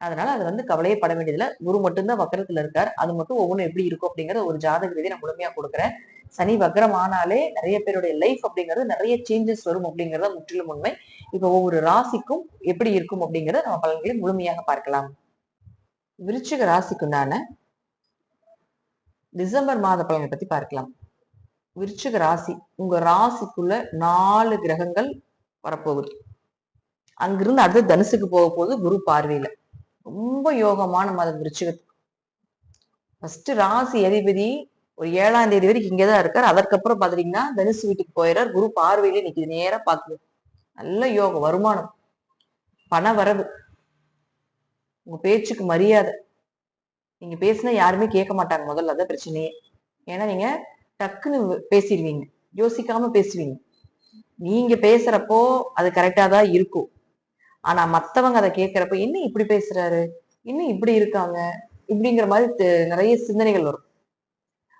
அதனால அது வந்து கவலையே பட வேண்டியதுல குரு மட்டும்தான் வக்கரத்துல இருக்கார். அது மட்டும் ஒவ்வொன்றும் எப்படி இருக்கும் அப்படிங்கறத ஒரு ஜாதக ரீதியை நான் முழுமையா கொடுக்குறேன். சனி வக்கரம் ஆனாலே நிறைய பேருடைய லைஃப் அப்படிங்கிறது நிறைய சேஞ்சஸ் வரும் அப்படிங்கறத முற்றிலும் உண்மை. இப்ப ஒவ்வொரு ராசிக்கும் எப்படி இருக்கும் அப்படிங்கறத நம்ம பலன்களை முழுமையாக பார்க்கலாம். விருச்சிக ராசிக்குண்டான டிசம்பர் மாத பலனை பத்தி பார்க்கலாம். விருச்சிக ராசி உங்க ராசிக்குள்ள நாலு கிரகங்கள் வரப்போகுது. அங்கிருந்து அடுத்து தனுசுக்கு போக போகுது குரு பார்வையில. ரொம்ப யோகமான மாதம் விருச்சிகத்துக்கு ஃபர்ஸ்ட் ராசி அதிபதி ஒரு ஏழாம் தேதி வரைக்கும் இங்கதான் இருக்கார். அதற்கப்புறம் பாத்தீங்கன்னா தனுசு வீட்டுக்கு போயிடுறார் குரு பார்வையிலே நிக்குது. நேராக பாக்குது நல்ல யோகம் வருமானம் பண வரவு. உங்க பேச்சுக்கு மரியாதை. நீங்க பேசினா யாருமே கேட்க மாட்டாங்க. முதல்ல அதான் பிரச்சனையே. ஏன்னா நீங்க டக்குன்னு பேசிடுவீங்க. யோசிக்காம பேசுவீங்க. நீங்க பேசுறப்போ அது கரெக்டா தான் இருக்கும். ஆனா மத்தவங்க அதை கேட்கிறப்ப என்ன இப்படி பேசுறாரு? இன்னும் இப்படி இருக்காங்க? இப்படிங்கிற மாதிரி நிறைய சிந்தனைகள் வரும்.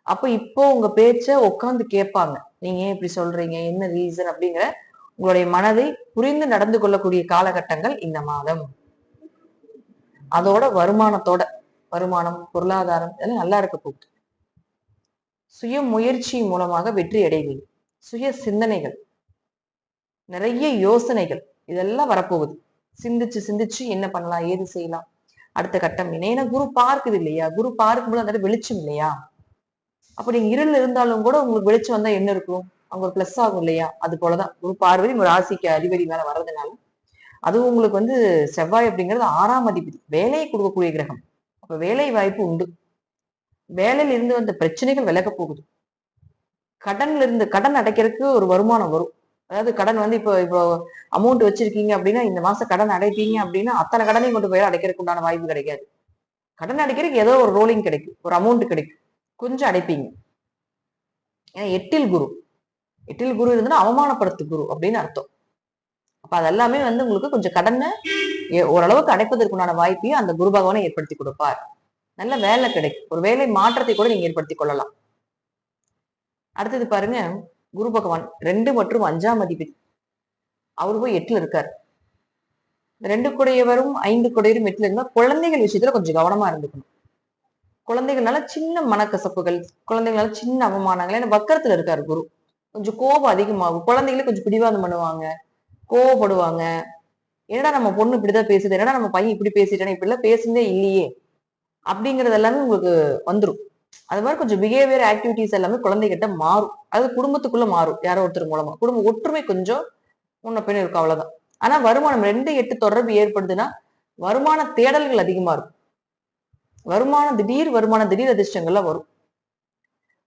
அப்ப இப்போ உங்க பேச்ச உட்காந்து கேட்பாங்க. நீங்க ஏன் இப்படி சொல்றீங்க? என்ன ரீசன் அப்படிங்கிற உங்களுடைய மனதை புரிந்து நடந்து கொள்ளக்கூடிய காலகட்டங்கள் இந்த மாதம். அதோட வருமானத்தோட வருமானம் பொருளாதாரம் இதெல்லாம் நல்லா இருக்க போகுது. சுய முயற்சி மூலமாக வெற்றி அடைவீங்க. சுய சிந்தனைகள் நிறைய யோசனைகள் இதெல்லாம் வரப்போகுது. சிந்திச்சு சிந்திச்சு என்ன பண்ணலாம் ஏது செய்யலாம்? அடுத்த கட்டம் என்ன? ஏன்னா குரு பார்க்குது இல்லையா? குரு பார்க்கும்போது அந்த வெளிச்சம் இல்லையா? அப்ப நீங்க இருள் இருந்தாலும் கூட உங்களுக்கு வெளிச்சம் வந்தா என்ன இருக்கும்? அவங்க ஒரு பிளஸ் ஆகும் இல்லையா? அது போலதான். குரு பார்வதி உங்க ராசிக்கு அதிபதி மேல வர்றதுனால. அதுவும் உங்களுக்கு வந்து செவ்வாய் அப்படிங்கிறது ஆறாம் அதிபதி. வேலையை கொடுக்கக்கூடிய கிரகம். அப்ப வேலை வாய்ப்பு உண்டு. வேலையில இருந்து வந்த பிரச்சனைகள் விலக போகுது. கடன்ல இருந்து கடன் அடைக்கிறதுக்கு ஒரு வருமானம் வரும். அதாவது கடன் வந்து இப்போ இப்போ அமௌண்ட் வச்சிருக்கீங்க அப்படின்னா இந்த மாசம் கடன் அடைப்பீங்க அப்படின்னா அத்தனை கடனையும் கொண்டு போய் அடைக்கிறதுக்கு உண்டான வாய்ப்பு கிடைக்காது. கடன் அடைக்கிறதுக்கு ஏதோ ஒரு ரோலிங் கிடைக்கும். ஒரு அமௌண்ட் கிடைக்கும். கொஞ்சம் அடைப்பீங்க. ஏன்னா எட்டில் குரு. எட்டில் குரு இருந்ததுன்னா அவமானப்படுத்து குரு அப்படின்னு அர்த்தம். அப்ப அதெல்லாமே வந்து உங்களுக்கு கொஞ்சம் கடனை ஓரளவுக்கு அடைப்பதற்குண்டான வாய்ப்பையும் அந்த குரு பகவானை ஏற்படுத்தி கொடுப்பார். நல்ல வேலை கிடைக்கும். ஒரு வேலை மாற்றத்தை கூட நீங்க ஏற்படுத்தி கொள்ளலாம். அடுத்தது பாருங்க குரு பகவான் ரெண்டு மற்றும் அஞ்சாம் அதிபதி. அவர் போய் எட்டுல இருக்கார். ரெண்டு குடையவரும் ஐந்து குடையரும் எட்டுல இருந்தா குழந்தைகள் விஷயத்துல கொஞ்சம் கவனமா இருந்துக்கணும். குழந்தைகள்னால சின்ன மனக்கசப்புகள் குழந்தைகளால சின்ன அவமானங்கள் ஏன்னா வக்கரத்துல இருக்காரு குரு. கொஞ்சம் கோபம் அதிகமாகும். குழந்தைகளே கொஞ்சம் பிடிவாதம் பண்ணுவாங்க கோவப்படுவாங்க. என்னடா நம்ம பொண்ணு இப்படிதான் பேசுது? என்னடா நம்ம பையன் இப்படி பேசிட்டானே? இப்படி எல்லாம் பேசுனதே இல்லையே. அப்படிங்கறது எல்லாமே உங்களுக்கு வந்துடும் அது மாதிரி கொஞ்சம் பிஹேவியர் ஆக்டிவிட்டிஸ் எல்லாமே குழந்தைகிட்ட மாறும். அது குடும்பத்துக்குள்ள மாறும் யாரோ ஒருத்தர் மூலமா. குடும்ப ஒற்றுமை கொஞ்சம் முன்ன பின்ன இருக்கும் அவ்வளவுதான். ஆனா வருமானம் ரெண்டு எட்டு தொடர்பு ஏற்படுதுன்னா வருமான தேடல்கள் அதிகமா இருக்கும். வருமானம் திடீர் வருமானம் திடீர் அதிர்ஷ்டங்கள்லாம் வரும்.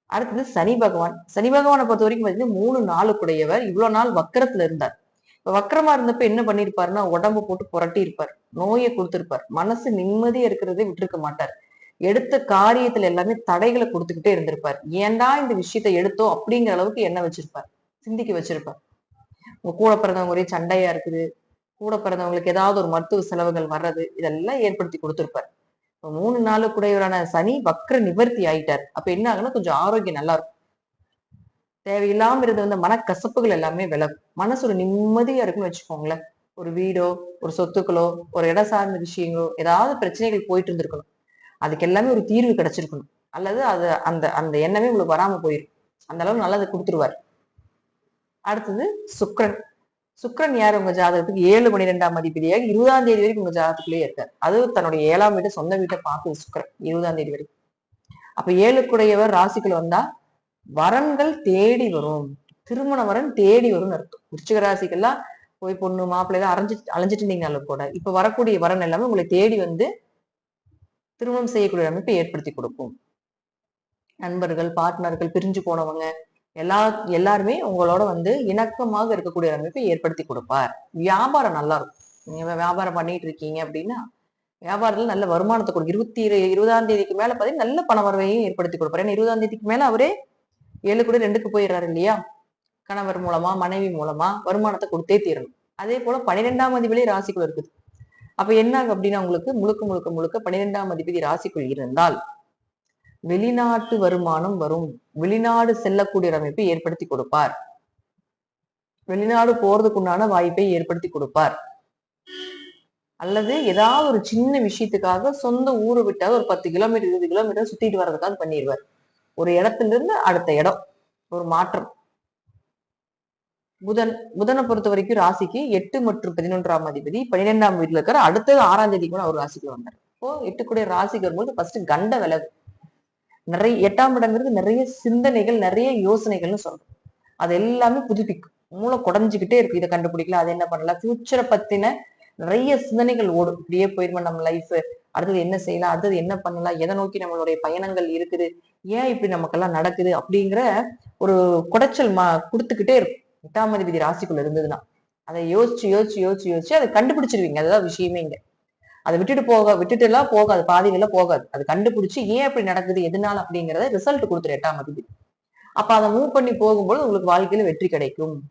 அடுத்தது சனி பகவான். சனி பகவானை பொறுத்த வரைக்கும் பார்த்தீங்கன்னா மூணு நாளுக்குடையவர் இவ்வளவு நாள் வக்கரத்துல இருந்தார். இப்ப வக்கரமா இருந்தப்ப என்ன பண்ணிருப்பாருன்னா உடம்பு போட்டு புரட்டி இருப்பார் நோயை கொடுத்திருப்பார். மனசு நிம்மதியா இருக்கிறதே விட்டுருக்க மாட்டார். எடுத்த காரியத்துல எல்லாமே தடைகளை கொடுத்துக்கிட்டே இருந்திருப்பார். ஏன்டா இந்த விஷயத்தை எடுத்தோம் அப்படிங்கிற அளவுக்கு என்ன வச்சிருப்பார். சிந்திக்க வச்சிருப்பார். உங்க கூட பிறந்தவங்க ஒரே சண்டையா இருக்குது. கூட பிறந்தவங்களுக்கு ஏதாவது ஒரு மருத்துவ செலவுகள் வர்றது இதெல்லாம் ஏற்படுத்தி கொடுத்திருப்பார். இப்ப மூணு நாளுக்குடையவரான சனி வக்ர நிவர்த்தி ஆயிட்டார். அப்ப என்ன ஆகுன்னா கொஞ்சம் ஆரோக்கியம் நல்லா இருக்கும். தேவையில்லாம இருந்த வந்து மனக்கசப்புகள் எல்லாமே விலகும். மனசு ஒரு நிம்மதியா இருக்குன்னு வச்சுக்கோங்களேன். ஒரு வீடோ ஒரு சொத்துக்களோ ஒரு இடம் சார்ந்த விஷயங்களோ ஏதாவது பிரச்சனைகள் போயிட்டு இருந்திருக்கணும். அதுக்கு எல்லாமே ஒரு தீர்வு கிடைச்சிருக்கணும். அல்லது அது அந்த அந்த எண்ணமே உங்களுக்கு வராம போயிடும் அந்த அளவு நல்லது கொடுத்துருவார். அடுத்தது சுக்ரன். சுக்ரன் யார்? உங்க ஜாதகத்துக்கு ஏழு பன்னிரெண்டாம் அதிபதியாக இருபதாம் தேதி வரைக்கும் உங்க ஜாதகத்துக்குள்ளேயே இருக்கார். அது தன்னுடைய ஏழாம் வீட்டை சொந்த வீட்டை பார்க்குது சுக்ரன் இருபதாம் தேதி வரைக்கும். அப்ப ஏழுக்குடையவர் ராசிக்கள் வந்தா வரன்கள் தேடி வரும். திருமண வரன் தேடி வரும்னு அர்த்தம். விருச்சிக ராசிக்கெல்லாம் போய் பொண்ணு மாப்பிள்ளை எல்லாம் அரைஞ்சு அலைஞ்சிட்டு இருந்தீங்கனாலும் கூட இப்ப வரக்கூடிய வரன் எல்லாமே உங்களை தேடி வந்து திருமணம் செய்யக்கூடிய அமைப்பை ஏற்படுத்தி கொடுக்கும். நண்பர்கள் பார்ட்னர்கள் பிரிஞ்சு போனவங்க எல்லா எல்லாருமே உங்களோட வந்து இணக்கமாக இருக்கக்கூடிய அமைப்பை ஏற்படுத்தி கொடுப்பார். வியாபாரம் நல்லா இருக்கும் நீங்க வியாபாரம் பண்ணிட்டு இருக்கீங்க அப்படின்னா வியாபாரத்துல நல்ல வருமானத்தை கொடுக்கும் இருபத்தி இரு- இருபதாம் தேதிக்கு மேல பார்த்தீங்கன்னா நல்ல பண வரவையும் ஏற்படுத்தி கொடுப்பார். ஏன்னா இருபதாம் தேதிக்கு மேல அவரே ஏழு கூட ரெண்டுக்கு போயிடுறாரு இல்லையா? கணவர் மூலமா மனைவி மூலமா வருமானத்தை கொடுத்தே தீரணும். அதே போல பன்னிரெண்டாம் அதிபதி ராசிக்குள்ள இருக்குது. அப்ப என்ன அப்படின்னா உங்களுக்கு முழுக்க முழுக்க முழுக்க பன்னிரெண்டாம் அதிபதி ராசிக்குள் இருந்தால் வெளிநாட்டு வருமானம் வரும். வெளிநாடு செல்லக்கூடிய அமைப்பை ஏற்படுத்தி கொடுப்பார். வெளிநாடு போறதுக்குண்டான வாய்ப்பை ஏற்படுத்தி கொடுப்பார். அல்லது ஏதாவது ஒரு சின்ன விஷயத்துக்காக சொந்த ஊரை விட்டாவது ஒரு பத்து கிலோமீட்டர் இருபது கிலோமீட்டர் சுத்திட்டு வர்றதுக்காக பண்ணிடுவார். ஒரு இடத்துல இருந்து அடுத்த இடம். ஒரு மாற்றம். புதன் புதனை பொறுத்த வரைக்கும் ராசிக்கு எட்டு மற்றும் பதினொன்றாம் அதிபதி பன்னிரெண்டாம் வீட்டுல இருக்கிற அடுத்தது ஆறாம் தேதி கூட அவர் ராசிக்கு வந்தார். இப்போ எட்டுக்குடைய ராசிக்கு வரும்போது ஃபர்ஸ்ட் கண்ட விலகு நிறைய எட்டாம் இடங்கிறது நிறைய சிந்தனைகள் நிறைய யோசனைகள்னு சொல்றோம். அது எல்லாமே புதுப்பிக்கும். மூளை குடஞ்சிக்கிட்டே இருக்கு. இதை கண்டுபிடிக்கல அதை என்ன பண்ணலாம் ஃபியூச்சரை பத்தின நிறைய சிந்தனைகள் ஓடும். இப்படியே போயிருமா நம்ம லைஃப் அடுத்தது என்ன செய்யலாம்? அடுத்தது என்ன பண்ணலாம்? எதை நோக்கி நம்மளுடைய பயணங்கள் இருக்குது? ஏன் இப்படி நமக்கெல்லாம் நடக்குது? அப்படிங்கிற ஒரு குடைச்சல் மா கொடுத்துக்கிட்டே இருக்கும். எட்டாம் அதிபதி ராசிக்குள்ள இருந்ததுன்னா அதை யோசிச்சு யோசிச்சு யோசிச்சு யோசிச்சு அதை கண்டுபிடிச்சிருவீங்க. அதுதான் விஷயமே இங்க. அதை விட்டுட்டு போக விட்டுட்டு எல்லாம் போகாது பாதியில போகாது. அது கண்டுபிடிச்சு ஏன் அப்படி நடக்குது எதனால அப்படிங்கறத ரிசல்ட் கொடுத்துரு எட்டாம் அதிபதி. அப்ப அதை மூவ் பண்ணி போகும்போது உங்களுக்கு வாழ்க்கையில வெற்றி கிடைக்கும்.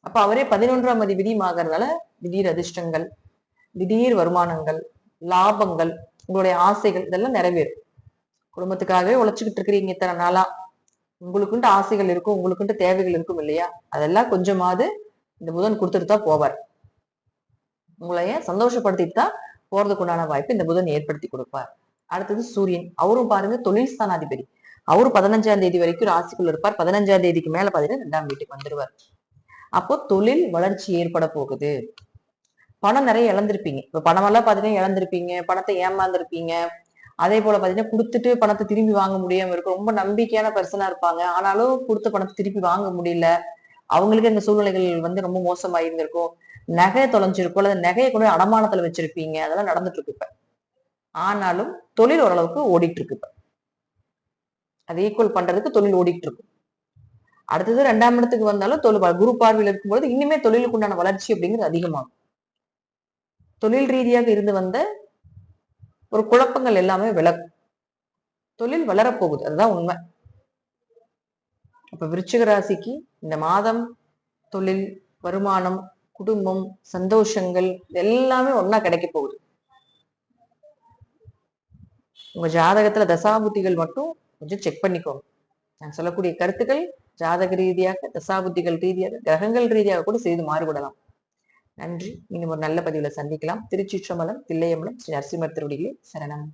அப்ப அவரே பதினொன்றாம் அதிபதியும் ஆகிறதுனால திடீர் அதிர்ஷ்டங்கள் திடீர் வருமானங்கள் லாபங்கள் உங்களுடைய ஆசைகள் இதெல்லாம் நிறைவேறும். குடும்பத்துக்காகவே உழைச்சுக்கிட்டு இருக்கிறீங்க இத்தனை நாளா. உங்களுக்குன்ட்டு ஆசைகள் இருக்கும் உங்களுக்குன்ட்டு தேவைகள் இருக்கும் இல்லையா? அதெல்லாம் கொஞ்சமாவது இந்த புதன் கொடுத்துட்டு தான் போவார். உங்களைய சந்தோஷப்படுத்திட்டு தான் போறதுக்கு உண்டான வாய்ப்பு இந்த புதன் ஏற்படுத்தி கொடுப்பார். அடுத்தது சூரியன். அவரும் பாருங்க தொழில் ஸ்தானாதிபதி. அவரு பதினஞ்சாம் தேதி வரைக்கும் ராசிக்குள்ள இருப்பார். பதினஞ்சாம் தேதிக்கு மேல பாத்தீங்கன்னா ரெண்டாம் வீட்டுக்கு வந்துருவார். அப்போ தொழில் வளர்ச்சி ஏற்பட போகுது. பணம் நிறைய இழந்திருப்பீங்க. இப்ப பணம் எல்லாம் பாத்தீங்கன்னா இழந்திருப்பீங்க. பணத்தை ஏமாந்திருப்பீங்க. அதே போல பாத்தீங்கன்னா கொடுத்துட்டு பணத்தை திரும்பி வாங்க முடியாம இருக்கும். ரொம்ப நம்பிக்கையான பர்சனா இருப்பாங்க. ஆனாலும் கொடுத்த பணத்தை திருப்பி வாங்க முடியல. அவங்களுக்கு இந்த சூழ்நிலைகள் வந்து ரொம்ப மோசமா இருந்திருக்கும். நகையை தொலைஞ்சிருக்கும். அல்லது நகையை கொண்டு அடமானத்துல வச்சிருப்பீங்க. அதெல்லாம் நடந்துட்டு இருக்கு இப்ப. ஆனாலும் தொழில் ஓரளவுக்கு ஓடிட்டு இருக்கு இப்ப. அதை ஈக்குவல் பண்றதுக்கு தொழில் ஓடிட்டு இருக்கும் அடுத்தது ரெண்டாம் இடத்துக்கு வந்தாலும் தொழில் குரு பார்வையில் இருக்கும்போது இன்னுமே தொழிலுக்கு உண்டான வளர்ச்சி அப்படிங்கிறது அதிகமாகும். தொழில் ரீதியாக இருந்து வந்த ஒரு குழப்பங்கள் எல்லாமே விலகும். தொழில் வளரப்போகுது. அதுதான் உண்மை. அப்ப விருச்சிக ராசிக்கு இந்த மாதம் தொழில் வருமானம் குடும்பம் சந்தோஷங்கள் இது எல்லாமே ஒன்றா கிடைக்க போகுது. உங்க ஜாதகத்துல தசாபுத்திகள் மட்டும் கொஞ்சம் செக் பண்ணிக்கோங்க. நான் சொல்லக்கூடிய கருத்துக்கள் ஜாதக ரீதியாக தசாபுத்திகள் ரீதியாக கிரகங்கள் ரீதியாக கூட செய்து மாறுபடலாம். நன்றி. இன்னும் ஒரு நல்ல பதிவுல சந்திக்கலாம். திருச்சிற்றம்பலம் தில்லையம்பலம் ஸ்ரீ நரசிம்மர் திருவடிகளே சரணம்.